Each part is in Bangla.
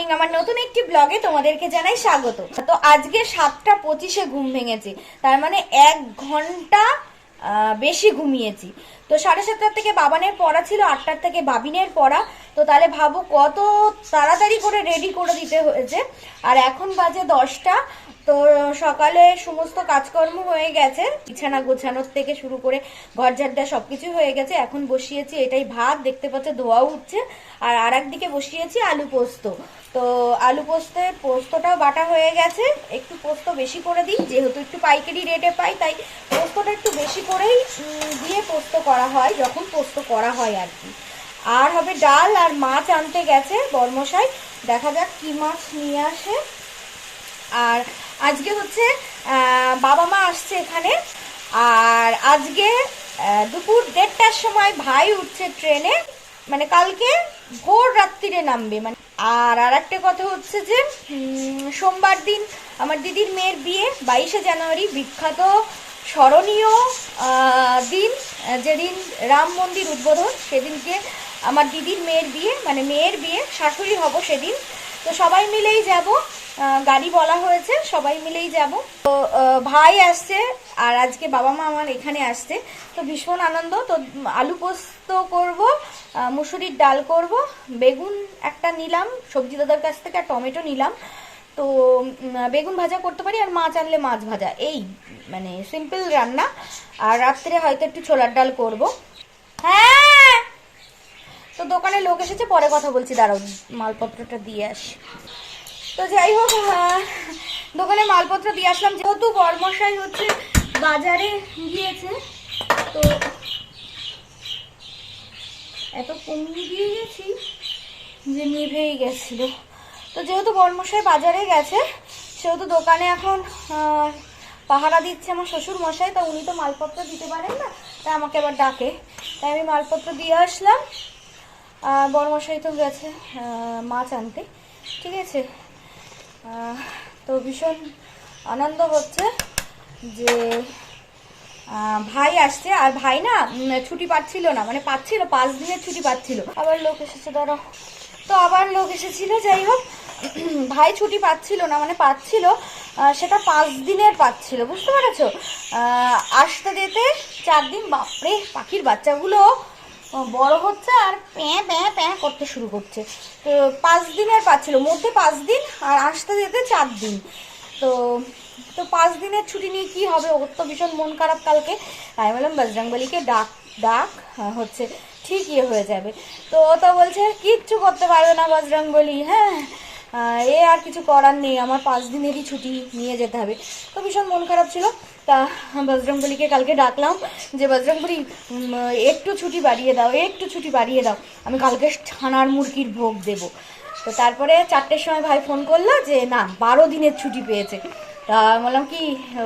মর্নিং আমার নতুন একটি ব্লগে তোমাদেরকে জানাই স্বাগত। তো আজকে সাতটা পঁচিশে ঘুম ভেঙেছি। তার মানে এক ঘণ্টা বেশি ঘুমিয়েছি। তো সাড়ে সাতটার থেকে বাবানের পড়া ছিল, আটটার থেকে বাবিনের পড়া। তো তাহলে ভাবো কত তাড়াতাড়ি করে রেডি করে দিতে হয়েছে। আর এখন বাজে দশটা। তো সকালে সমস্ত কাজকর্ম হয়ে গেছে। বিছানা গোছানোর থেকে শুরু করে ঘর ঝাড় সব সবকিছু হয়ে গেছে। এখন বসিয়েছি এটাই ভাত, দেখতে পাচ্ছ ধোয়াও উঠছে। আর আর একদিকে বসিয়েছি আলু পোস্ত। তো আলু পোস্তে, পোস্তটাও বাটা হয়ে গেছে। একটু পোস্ত বেশি করে দিই, যেহেতু একটু পাইকারি রেটে পাই, তাই পোস্তটা একটু বেশি করেই দিয়ে পোস্ত করা হয়, যখন পোস্ত করা হয় আর কি। আর হবে ডাল আর মাছ আনতে গেছে বর্মশাই। দেখা যাক কি মাছ নিয়ে আসে। আর আজকে হচ্ছে বাবা মা আসছে এখানে। আর আজকে দুপুর দেড়টার সময় ভাই উঠছে ট্রেনে। মানে কালকে ভোর রাত্রিরে নামবে। মানে আর আর একটা কথা হচ্ছে যে সোমবার দিন আমার দিদির মেয়ের বিয়ে, বাইশে জানুয়ারি, বিখ্যাত স্মরণীয় দিন যেদিন রাম মন্দির উদ্বোধন, সেদিনকে আমার দিদির মেয়ের বিয়ে মানে মেয়ের বিয়ে শাশুড়ি হব সেদিন। তো সবাই মিলেই যাব গাড়ি বলা হয়েছে, সবাই মিলেই যাব। তো ভাই আসছে, আর আজকে বাবা মা আমার এখানে আসছে। তো ভীষণ আনন্দ, তো আলু পোস্ত করব মুসুরির ডাল করব, বেগুন একটা নিলাম, সবজি দাদার কাছ থেকে আর টমেটো নিলাম। তো বেগুন ভাজা করতে পারি আর মাছ আনলে মাছ ভাজা। এই মানে সিম্পল রান্না। আর রাত্রে হয়তো একটু ছোলার ডাল করব। হ্যাঁ! তো দোকানে লোক এসেছে, পরে কথা বলছি। দাঁড়াও, মালপত্রটা দিয়ে আস। তো যাই হোক দোকানে মালপত্র দিয়ে আসলাম। যেহেতু বর্মশাই হচ্ছে বাজারে গিয়েছে, তো এত কমিয়ে দিয়ে গেছি যে নিভেই গেছিল। তো যেহেতু বর্মশাই বাজারে গেছে, সেহেতু দোকানে এখন পাহারা দিচ্ছে আমার শ্বশুর মশাই তা উনি তো মালপত্র দিতে পারেন না, তাই আমাকে আবার ডাকে। তাই আমি মালপত্র দিয়ে আসলাম, আর বড়মশাই তো গেছে মাছ আনতে। ঠিক আছে? তো ভীষণ আনন্দ হচ্ছে যে ভাই আসছে, আর ভাই না ছুটি পাচ্ছিল না মানে পাচ্ছিল, পাঁচ দিনের ছুটি পাচ্ছিল। আবার লোক এসেছে, ধরো। তো আবার লোক এসেছিল, যাই হোক ভাই ছুটি পাচ্ছিল না মানে পাচ্ছিল সেটা পাঁচ দিনের পাচ্ছিল, বুঝতে পেরেছ? আসতে যেতে চার দিন, বাপরে, পাখির বাচ্চাগুলো বড় হচ্ছে আর প্যাঁ প্যাঁ প্যাঁ করতে শুরু করছে। তো পাঁচ দিনের পাচ্ছিল মধ্যে পাঁচ দিন আর আসতে যেতে চার দিন। তো তো পাঁচ দিনের ছুটি নিয়ে কি হবে? ওর তো ভীষণ মন খারাপ কালকে। আমি বললাম বজরংবলীকে ডাক ডাক হচ্ছে ঠিক ইয়ে হয়ে যাবে। তো ও তো বলছে, কিচ্ছু করতে পারবে না বজরংবলী হ্যাঁ? এ আর কিছু করার নেই, আমার পাঁচ দিনেরই ছুটি, নিয়ে যেতে হবে। তো ভীষণ মন খারাপ ছিল। তা বজরংবলীকে কালকে ডাকলাম যে, বজরংবলী একটু ছুটি বাড়িয়ে দাও, একটু ছুটি বাড়িয়ে দাও, আমি কালকে ছানার মুরগির ভোগ দেবো। তো তারপরে চারটের সময় ভাই ফোন করল যে, না, বারো দিনের ছুটি পেয়েছে। তা বললাম, কি?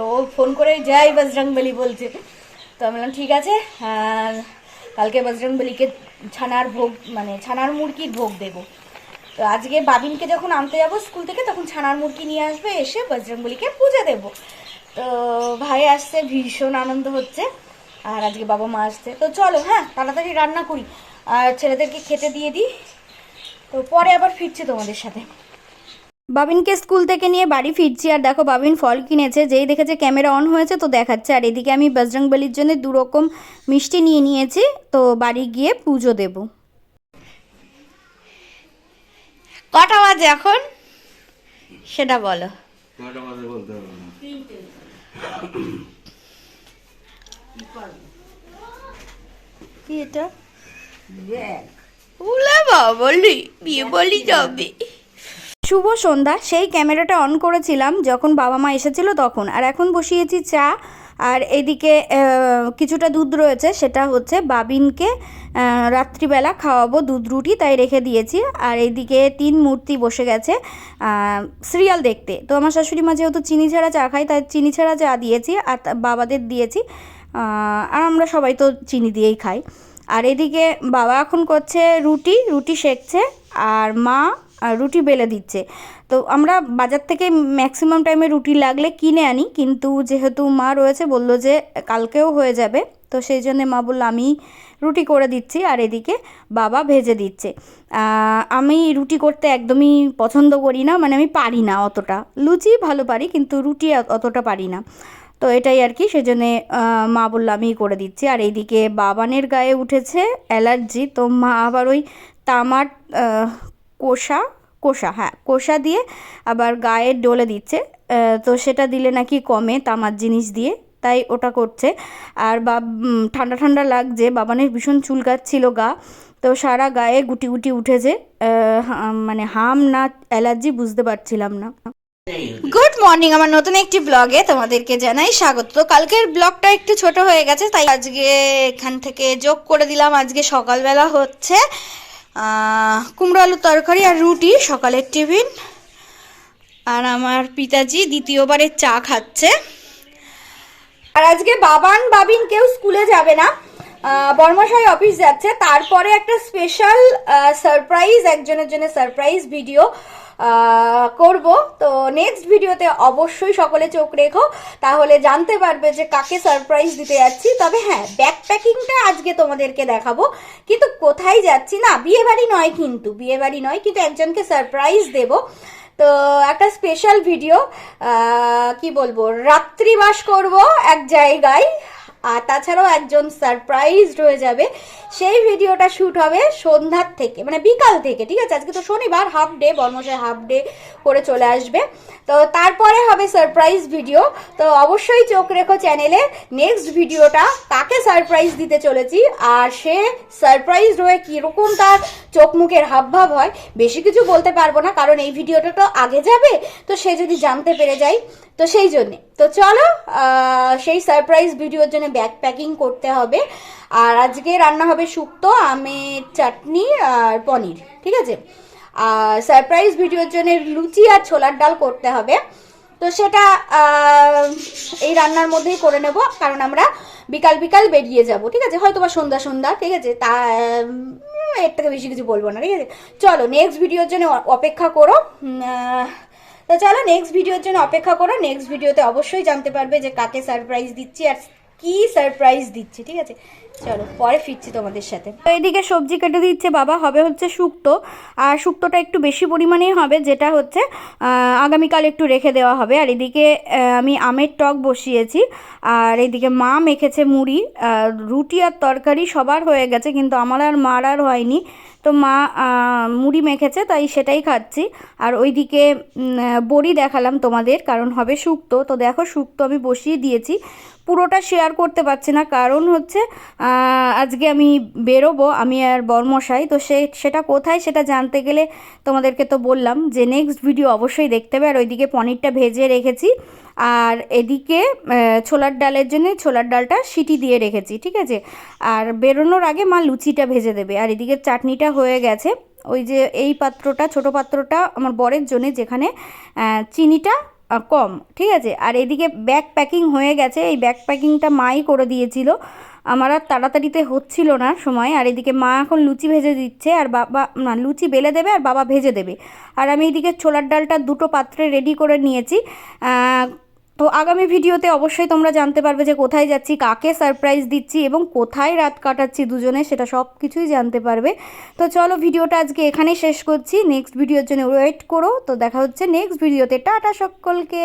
ও ফোন করে যাই বজরংবলী বলছে। তো আমি বললাম, ঠিক আছে কালকে বজরংবলীকে ছানার ভোগ মানে ছানার মুরগির ভোগ দেবো। তো আজকে বাবিনকে যখন আনতে যাব স্কুল থেকে, তখন ছানার মুরগি নিয়ে আসবে, এসে বজরঙ্গলিকে পুজো দেবো। তো ভাই আসছে, ভীষণ আনন্দ হচ্ছে। আর আজকে বাবা মা আসছে। তো চলো হ্যাঁ তাড়াতাড়ি রান্না করি। আর ছেলেদেরকে খেতে দিয়ে দিই। তো পরে আবার ফিরছি তোমাদের সাথে। বাবিনকে স্কুল থেকে নিয়ে বাড়ি ফিরছি। আর দেখো, বাবিন ফল কিনেছে। যেই দেখেছে ক্যামেরা অন হয়েছে, তো দেখাচ্ছে। আর এদিকে আমি বজরংবলির জন্য দুরকম মিষ্টি নিয়ে নিয়েছি। তো বাড়ি গিয়ে পুজো দেব। কটা বাজে এখন? সেটা বলো। কয়টা বাজে বলতে কি এটা? উলা বাবলি বিয়ে বলি যাবে। শুভ সন্ধ্যা সেই ক্যামেরাটা অন করেছিলাম যখন বাবা মা এসেছিল তখন আর এখন বসিয়েছি চা আর এদিকে কিছুটা দুধ রয়েছে, সেটা হচ্ছে বাবিনকে রাত্রিবেলা খাওয়াবো দুধ রুটি, তাই রেখে দিয়েছি। আর এইদিকে তিন মূর্তি বসে গেছে সিরিয়াল দেখতে। তো আমার শাশুড়ি মা যেহেতু চিনি ছাড়া চা খাই তাই চিনি ছাড়া চা দিয়েছি, আর বাবাদের দিয়েছি। আর আমরা সবাই তো চিনি দিয়েই খাই। আর এদিকে বাবা এখন করছে রুটি রুটি সেকছে, আর মা রুটি বেলে দিচ্ছে। তো আমরা বাজার থেকে ম্যাক্সিমাম টাইমে রুটি লাগলে কিনে আনি, কিন্তু যেহেতু মা রয়েছে, বলল যে কালকেও হয়ে যাবে, তো সেই জন্য মা বলল, আমি রুটি করে দিচ্ছি আর এদিকে বাবা ভেজে দিচ্ছে। আমি রুটি করতে একদমই পছন্দ করি না মানে আমি পারি না অতটা। লুচি ভালো পারি, কিন্তু রুটি অতটা পারি না। তো এটাই আর কি সেজন্যে মা বলল আমিই করে দিচ্ছি। আর এইদিকে বাবানের গায়ে উঠেছে অ্যালার্জি, তো মা আবার ওই তামার কষা কষা হ্যাঁ কষা দিয়ে আবার গায়ে ডলে দিচ্ছে। তো সেটা দিলে নাকি কমে তামার জিনিস দিয়ে, তাই ওটা করছে। আর বা ঠান্ডা ঠান্ডা লাগছে, বাবানের ভীষণ চুলকাচ্ছিল গা, তো সারা গায়ে গুটি গুটি উঠেছে। মানে হাম না, অ্যালার্জি বুঝতে পারছিলাম না। গুড মর্নিং, আমার নতুন একটি ব্লগে তোমাদেরকে জানাই স্বাগত। তো কালকের ব্লগটা একটু ছোট হয়ে গেছে, তাই আজকে এখান থেকে যোগ করে দিলাম। আজকে সকালবেলা হচ্ছে কুমড়ো আলুর তরকারি আর রুটি, সকালের টিফিন। আর আমার পিতাজি দ্বিতীয়বারের চা খাচ্ছে। আর আজকে বাবান বাবিন কেউ স্কুলে যাবে না। বর্মশাই অফিস যাচ্ছে। তারপরে একটা স্পেশাল সারপ্রাইজ একজনের জন্য সারপ্রাইজ ভিডিও করব। তো নেক্সট ভিডিওতে অবশ্যই সকলে চোখ রেখো। তাহলে জানতে পারবে যে কাকে সারপ্রাইজ দিতে যাচ্ছি। তবে হ্যাঁ ব্যাক প্যাকিংটা আজকে তোমাদেরকে দেখাবো। কিন্তু কোথায় যাচ্ছি না বিয়ে বাড়ি নয় কিন্তু বিয়ে বাড়ি নয় কিন্তু একজনকে সারপ্রাইজ দেবো। তো একটা স্পেশাল ভিডিও কি বলব, রাত্রিবাস করব এক জায়গায়। আর তাছাড়াও একজন সারপ্রাইজ হয়ে যাবে। সেই ভিডিওটা শ্যুট হবে সন্ধ্যার থেকে মানে বিকাল থেকে, ঠিক আছে? আজকে তো শনিবার হাফ ডে বর্মশাই হাফ ডে করে চলে আসবে। তো তারপরে হবে সারপ্রাইজ ভিডিও তো অবশ্যই চোখ রেখো চ্যানেলে নেক্সট ভিডিওটা কাকে সারপ্রাইজ দিতে চলেছি। আর সে সারপ্রাইজ রয়ে কীরকম তার চোখ মুখের হাবভাব হয়, বেশি কিছু বলতে পারব না, কারণ এই ভিডিওটা তো আগে যাবে। তো সে যদি জানতে পেরে যায়, তো সেই জন্যে। তো চলো সেই সারপ্রাইজ ভিডিওর জন্য ব্যাগ প্যাকিং করতে হবে। আর আজকে রান্না হবে শুক্তো, আমের চাটনি আর পনির, ঠিক আছে? আর সারপ্রাইজ ভিডিওর জন্য লুচি আর ছোলার ডাল করতে হবে। তো সেটা এই রান্নার মধ্যেই করে নেব, কারণ আমরা বিকাল বিকাল বেরিয়ে যাব, ঠিক আছে? হয়তো বা সন্ধ্যা সন্ধ্যা, ঠিক আছে? তা এর থেকে বেশি কিছু বলব না, ঠিক আছে? চলো নেক্সট ভিডিওর জন্য অপেক্ষা করো। তো চলো নেক্সট ভিডিওর জন্য অপেক্ষা করো। নেক্সট ভিডিওতে অবশ্যই জানতে পারবে যে কাকে সারপ্রাইজ দিচ্ছি আর কি সারপ্রাইজ দিচ্ছি, ঠিক আছে? চলো, পরে ফিরছি তোমাদের সাথে। তো এদিকে সবজি কেটে দিচ্ছে বাবা, হবে হচ্ছে শুক্তো। আর শুক্তোটা একটু বেশি পরিমাণেই হবে, যেটা হচ্ছে আগামীকাল একটু রেখে দেওয়া হবে। আর এদিকে আমি আমের টক বসিয়েছি, আর এদিকে মা মেখেছে মুড়ি রুটি আর তরকারি সবার হয়ে গেছে, কিন্তু আমার আর মার আর হয়নি। তো মা মুড়ি মেখেছে, তাই সেটাই খাচ্ছি। আর ওইদিকে বড়ি দেখালাম তোমাদের, কারণ হবে শুক্তো। তো দেখো, শুক্তো আমি বসিয়ে দিয়েছি। পুরোটা শেয়ার করতে পারছি না, কারণ হচ্ছে আজকে আমি বেরোবো, আমি আর বর্মশাই। তো সে, সেটা কোথায় সেটা জানতে গেলে তোমাদেরকে তো বললাম যে নেক্সট ভিডিও অবশ্যই দেখতে হবে। আর ওইদিকে পনিরটা ভেজে রেখেছি। আর এদিকে ছোলার ডালের জন্য ছোলার ডালটা সিটি দিয়ে রেখেছি, ঠিক আছে? আর বেরোনোর আগে মা লুচিটা ভেজে দেবে। আর এদিকে চাটনিটা হয়ে গেছে। ওই যে এই পাত্রটা, ছোট পাত্রটা আমার বরের জন্য যেখানে চিনিটা কম, ঠিক আছে? আর এদিকে ব্যাগ প্যাকিং হয়ে গেছে। এই ব্যাগ প্যাকিংটা মাই করে দিয়েছিল। আমার আর তাড়াতাড়িতে হচ্ছিল না সময়। আর এদিকে মা এখন লুচি ভেজে দিচ্ছে। আর বাবা, না, লুচি বেলে দেবে আর বাবা ভেজে দেবে। আর আমি এদিকে ছোলার ডালটা দুটো পাত্রে রেডি করে নিয়েছি। তো আগামী ভিডিওতে অবশ্যই তোমরা জানতে পারবে যে কোথায় যাচ্ছি, কাকে সারপ্রাইজ দিচ্ছি এবং কোথায় রাত কাটাচ্ছি দুজনে, সেটা সব কিছুই জানতে পারবে। তো চলো ভিডিওটা আজকে এখানেই শেষ করছি। নেক্সট ভিডিওর জন্য ওয়েট করো। তো দেখা হচ্ছে নেক্সট ভিডিওতে। টাটা সকলকে!